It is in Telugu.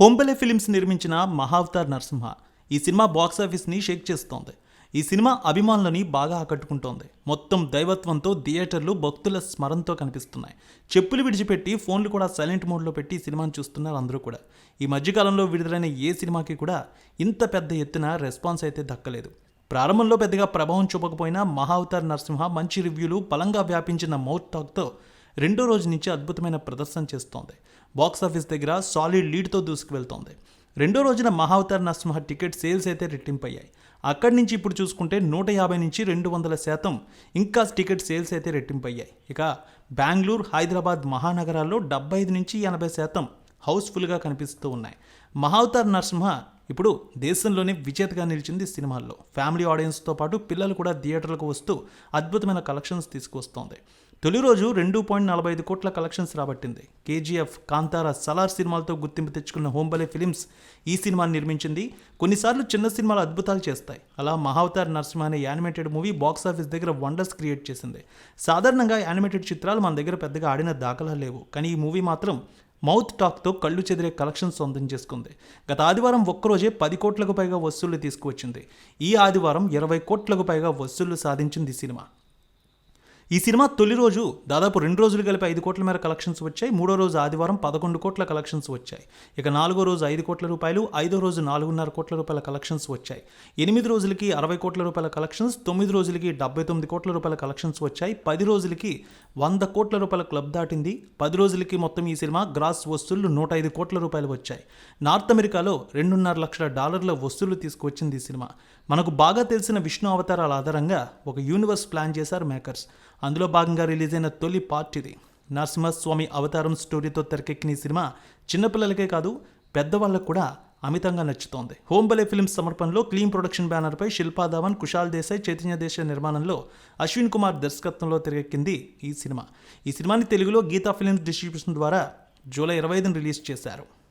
హోంబలే ఫిలిమ్స్ నిర్మించిన మహావతార్ నరసింహ ఈ సినిమా బాక్స్ ఆఫీస్ని షేక్ చేస్తోంది. ఈ సినిమా అభిమానులని బాగా ఆకట్టుకుంటోంది. మొత్తం దైవత్వంతో థియేటర్లు భక్తుల స్మరణతో కనిపిస్తున్నాయి. చెప్పులు విడిచిపెట్టి ఫోన్లు కూడా సైలెంట్ మోడ్లో పెట్టి సినిమాను చూస్తున్నారు అందరూ కూడా. ఈ మధ్యకాలంలో విడుదలైన ఏ సినిమాకి కూడా ఇంత పెద్ద ఎత్తున రెస్పాన్స్ అయితే దక్కలేదు. ప్రారంభంలో పెద్దగా ప్రభావం చూపకపోయినా మహావతార్ నరసింహ మంచి రివ్యూలు బలంగా వ్యాపించిన మౌత్ టాక్తో రెండో రోజు నుంచి అద్భుతమైన ప్రదర్శన చేస్తోంది. బాక్స్ ఆఫీస్ దగ్గర సాలిడ్ లీడ్తో దూసుకువెళ్తోంది. రెండో రోజున మహావతార్ నరసింహ టికెట్ సేల్స్ అయితే రెట్టింపయ్యాయి. అక్కడి నుంచి ఇప్పుడు చూసుకుంటే నూట యాభై నుంచి రెండు వందల శాతం ఇంకా టికెట్ సేల్స్ అయితే రెట్టింపయ్యాయి. ఇక బెంగళూరు హైదరాబాద్ మహానగరాల్లో డెబ్బై ఐదు నుంచి ఎనభై శాతం హౌస్ఫుల్గా కనిపిస్తూ ఉన్నాయి. మహావతార్ నరసింహ ఇప్పుడు దేశంలోనే విజేతగా నిలిచింది సినిమాల్లో. ఫ్యామిలీ ఆడియన్స్తో పాటు పిల్లలు కూడా థియేటర్లకు వస్తూ అద్భుతమైన కలెక్షన్స్ తీసుకొస్తోంది తొలి రోజు రెండు పాయింట్ నలభై ఐదు కోట్ల కలెక్షన్స్ రాబట్టింది. కేజీఎఫ్ కాంతార సలార్ సినిమాలతో గుర్తింపు తెచ్చుకున్న హోంబలే ఫిలిమ్స్ ఈ సినిమాని నిర్మించింది. కొన్నిసార్లు చిన్న సినిమాలు అద్భుతాలు చేస్తాయి. అలా మహావతార్ నరసింహ అనే యానిమేటెడ్ మూవీ బాక్స్ ఆఫీస్ దగ్గర వండర్స్ క్రియేట్ చేసింది. సాధారణంగా యానిమేటెడ్ చిత్రాలు మన దగ్గర పెద్దగా ఆడిన దాఖలా లేవు. కానీ ఈ మూవీ మాత్రం మౌత్ టాక్తో కళ్ళు చెదిరే కలెక్షన్స్ సొంతం చేసుకుంది. గత ఆదివారం ఒక్కరోజే పది కోట్లకు పైగా వసూళ్ళు తీసుకువచ్చింది. ఈ ఆదివారం ఇరవై కోట్లకు పైగా వసూళ్ళు సాధించింది సినిమా. ఈ సినిమా తొలి రోజు దాదాపు రెండు రోజులు కలిపి ఐదు కోట్ల మేర కలెక్షన్స్ వచ్చాయి. మూడో రోజు ఆదివారం పదకొండు కోట్ల కలెక్షన్స్ వచ్చాయి. ఇక నాలుగో రోజు ఐదు కోట్ల రూపాయలు ఐదో రోజు నాలుగున్నర కోట్ల రూపాయల కలెక్షన్స్ వచ్చాయి. ఎనిమిది రోజులకి అరవై కోట్ల రూపాయల కలెక్షన్స్ తొమ్మిది రోజులకి డెబ్బై తొమ్మిది కోట్ల రూపాయల కలెక్షన్స్ వచ్చాయి. పది రోజులకి వంద కోట్ల రూపాయల క్లబ్ దాటింది. పది రోజులకి మొత్తం ఈ సినిమా గ్రాస్ వస్తువులు నూట ఐదు కోట్ల రూపాయలు వచ్చాయి. నార్త్ అమెరికాలో రెండున్నర లక్షల డాలర్ల వస్తువులు తీసుకువచ్చింది ఈ సినిమా. మనకు బాగా తెలిసిన విష్ణు అవతారాల ఆధారంగా ఒక యూనివర్స్ ప్లాన్ చేశారు మేకర్స్ అందులో భాగంగా రిలీజ్ అయిన తొలి పార్ట్ ఇది. నరసింహస్వామి అవతారం స్టోరీతో తెరకెక్కిన ఈ సినిమా చిన్నపిల్లలకే కాదు పెద్దవాళ్ళకు కూడా అమితంగా నచ్చుతోంది. హోంబలే ఫిల్మ్స్ సమర్పణలో క్లీన్ ప్రొడక్షన్ బ్యానర్పై శిల్పా ధవన్ కుషాల్ దేశాయ్ చైతన్య దేశాయ్ నిర్మాణంలో అశ్విన్ కుమార్ దర్శకత్వంలో తెరకెక్కింది ఈ సినిమా. ఈ సినిమాని తెలుగులో గీతా ఫిల్మ్స్ డిస్ట్రిబ్యూషన్ ద్వారా జూలై ఇరవై ఐదున రిలీజ్ చేశారు.